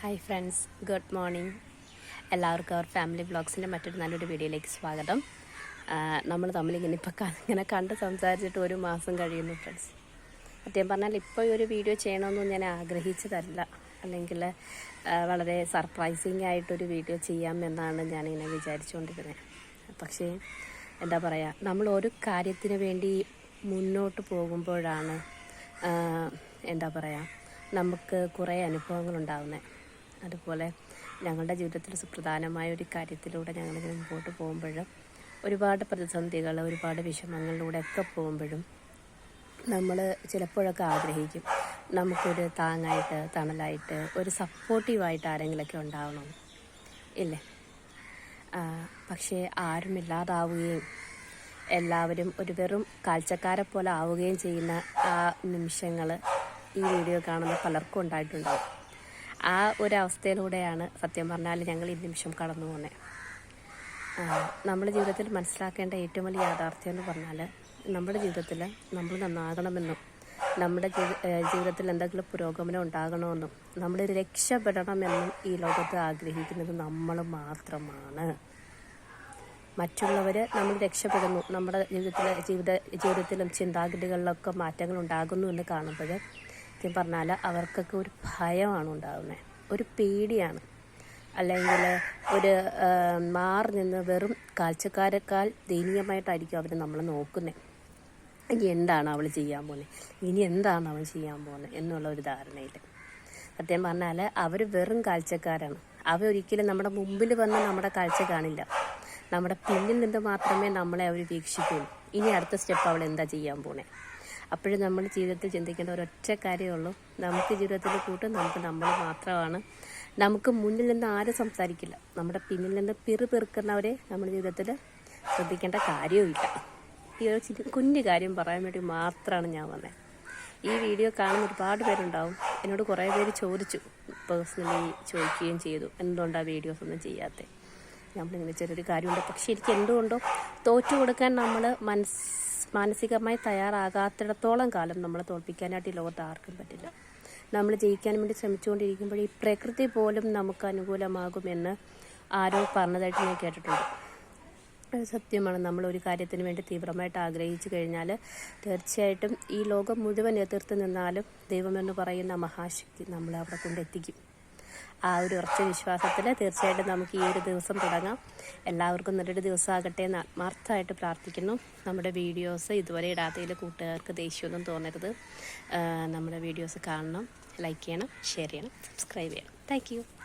Hi friends good morning എല്ലാവർക്കും അവർ family വ്ളോഗ്സിന്റെ മറ്റൊരു നല്ലൊരു വീഡിയോയിലേക്ക് സ്വാഗതം. നമ്മൾ തമ്മിലിങ്ങനെ ഇപ്പോൾ ഇങ്ങനെ കണ്ട് സംസാരിച്ചിട്ട് ഒരു മാസം കഴിയുന്നു ഫ്രണ്ട്സ് സത്യം പറഞ്ഞാൽ ഇപ്പോൾ ഈ ഒരു വീഡിയോ ചെയ്യണമെന്നും ഞാൻ ആഗ്രഹിച്ചതല്ല. അല്ലെങ്കിൽ വളരെ സർപ്രൈസിങ് ആയിട്ടൊരു വീഡിയോ ചെയ്യാം എന്നാണ് ഞാനിങ്ങനെ വിചാരിച്ചുകൊണ്ടിരുന്നത് പക്ഷേ എന്താ പറയുക നമ്മൾ ഒരു കാര്യത്തിന് വേണ്ടി മുന്നോട്ട് പോകുമ്പോഴാണ് എന്താ പറയുക നമുക്ക് കുറേ അനുഭവങ്ങൾ ഉണ്ടാകുന്നത് അതുപോലെ ഞങ്ങളുടെ ജീവിതത്തിൽ സുപ്രധാനമായ ഒരു കാര്യത്തിലൂടെ ഞങ്ങളിങ്ങനെ മുമ്പോട്ട് പോകുമ്പോഴും ഒരുപാട് പ്രതിസന്ധികൾ ഒരുപാട് വിഷമങ്ങളിലൂടെ ഒക്കെ പോകുമ്പോഴും നമ്മൾ ചിലപ്പോഴൊക്കെ ആഗ്രഹിക്കും നമുക്കൊരു താങ്ങായിട്ട് തണലായിട്ട് ഒരു സപ്പോർട്ടീവായിട്ട് ആരെങ്കിലുമൊക്കെ ഉണ്ടാവണം. ഇല്ലേ? പക്ഷേ പക്ഷേ ആരുമില്ലാതാവുകയും എല്ലാവരും ഒരു വെറും കാഴ്ചക്കാരെ പോലെ ആവുകയും ചെയ്യുന്ന ആ നിമിഷങ്ങൾ ഈ വീഡിയോ കാണുന്ന പലർക്കും ഉണ്ടായിട്ടുണ്ടാവും. ആ ഒരു അവസ്ഥയിലൂടെയാണ് സത്യം പറഞ്ഞാൽ ഞങ്ങൾ ഈ നിമിഷം കടന്നു പോകുന്നത് നമ്മുടെ ജീവിതത്തിൽ മനസ്സിലാക്കേണ്ട ഏറ്റവും വലിയ യാഥാർത്ഥ്യം എന്ന് പറഞ്ഞാൽ നമ്മുടെ ജീവിതത്തിൽ നമ്മൾ നന്നാകണമെന്നും നമ്മുടെ ജീവിതത്തിൽ എന്തെങ്കിലും പുരോഗമനം ഉണ്ടാകണമെന്നും നമ്മൾ രക്ഷപ്പെടണമെന്നും ഈ ലോകത്ത് ആഗ്രഹിക്കുന്നത് നമ്മൾ മാത്രമാണ്. മറ്റുള്ളവർ നമ്മൾ രക്ഷപ്പെടുന്നു. നമ്മുടെ ജീവിതത്തിലെ ജീവിത ജീവിതത്തിലും ചിന്താഗതികളിലൊക്കെ മാറ്റങ്ങൾ ഉണ്ടാകുന്നു എന്ന് കാണുമ്പോൾ സത്യം പറഞ്ഞാൽ അവർക്കൊക്കെ ഒരു ഭയമാണ് ഉണ്ടാകുന്നത് ഒരു പേടിയാണ്. അല്ലെങ്കിൽ ഒരു മാറി നിന്ന് വെറും കാഴ്ചക്കാരെക്കാൾ ദയനീയമായിട്ടായിരിക്കും അവർ നമ്മളെ നോക്കുന്നത് ഇനി എന്താണ് അവൾ ചെയ്യാൻ പോകുന്നത് ഇനി എന്താണ് അവൻ ചെയ്യാൻ പോകുന്നത് എന്നുള്ള ഒരു ധാരണയിൽ സത്യം പറഞ്ഞാൽ അവർ വെറും കാഴ്ചക്കാരാണ്. അവരൊരിക്കലും നമ്മുടെ മുമ്പിൽ വന്ന് നമ്മുടെ കാഴ്ച കാണില്ല. നമ്മുടെ പിന്നിൽ നിന്ന് മാത്രമേ നമ്മളെ അവർ വീക്ഷിക്കുള്ളൂ ഇനി അടുത്ത സ്റ്റെപ്പ് അവൾ എന്താ ചെയ്യാൻ പോണേ അപ്പോഴും നമ്മൾ ജീവിതത്തിൽ ചിന്തിക്കേണ്ട ഒരൊറ്റ കാര്യമേ ഉള്ളൂ. നമുക്ക് ജീവിതത്തിൽ കൂട്ടും നമുക്ക് നമ്മൾ മാത്രമാണ്. നമുക്ക് മുന്നിൽ നിന്ന് ആരും സംസാരിക്കില്ല. നമ്മുടെ പിന്നിൽ നിന്ന് പിറു പെറുക്കുന്നവരെ നമ്മുടെ ജീവിതത്തിൽ ശ്രദ്ധിക്കേണ്ട കാര്യവുമില്ല. ഈ ഒരു കുഞ്ഞു കാര്യം പറയാൻ വേണ്ടി മാത്രമാണ് ഞാൻ വന്നത് ഈ വീഡിയോ കാണുന്ന ഒരുപാട് പേരുണ്ടാവും. എന്നോട് കുറേ പേര് ചോദിച്ചു. പേഴ്സണലി ചോദിക്കുകയും ചെയ്തു. എന്തുകൊണ്ടാണ് വീഡിയോസ് ഒന്നും ചെയ്യാത്തത് നമ്മളിങ്ങനെ ചെറിയൊരു കാര്യമുണ്ട്. പക്ഷെ എനിക്ക് എന്തുകൊണ്ടോ തോറ്റു കൊടുക്കാൻ നമ്മൾ മനസ് മാനസികമായി തയ്യാറാകാത്തിടത്തോളം കാലം നമ്മളെ തോൽപ്പിക്കാനായിട്ട് ഈ ലോകത്ത് ആർക്കും പറ്റില്ല. നമ്മൾ ജയിക്കാൻ വേണ്ടി ശ്രമിച്ചുകൊണ്ടിരിക്കുമ്പോൾ ഈ പ്രകൃതി പോലും നമുക്ക് അനുകൂലമാകുമെന്ന് ആരോ പറഞ്ഞതായിട്ട് ഞാൻ കേട്ടിട്ടുണ്ട്. അത് സത്യമാണ്. നമ്മൾ ഒരു കാര്യത്തിന് വേണ്ടി തീവ്രമായിട്ട് ആഗ്രഹിച്ചു കഴിഞ്ഞാൽ തീർച്ചയായിട്ടും ഈ ലോകം മുഴുവൻ എതിർത്ത് നിന്നാലും ദൈവമെന്ന് പറയുന്ന മഹാശക്തി നമ്മളെ അവിടെ കൊണ്ടെത്തിക്കും ആ ഒരു ഉറച്ച വിശ്വാസത്തിൽ തീർച്ചയായിട്ടും നമുക്ക് ഈ ഒരു ദിവസം തുടങ്ങാം. എല്ലാവർക്കും നല്ലൊരു ദിവസമാകട്ടെ എന്ന് ആത്മാർത്ഥമായിട്ട് പ്രാർത്ഥിക്കുന്നു. നമ്മുടെ വീഡിയോസ് ഇതുവരെ ഇടാത്തതിൽ കൂട്ടുകാർക്ക് ദേഷ്യമൊന്നും തോന്നരുത്. നമ്മുടെ വീഡിയോസ് കാണണം ലൈക്ക് ചെയ്യണം ഷെയർ ചെയ്യണം സബ്സ്ക്രൈബ് ചെയ്യണം. താങ്ക്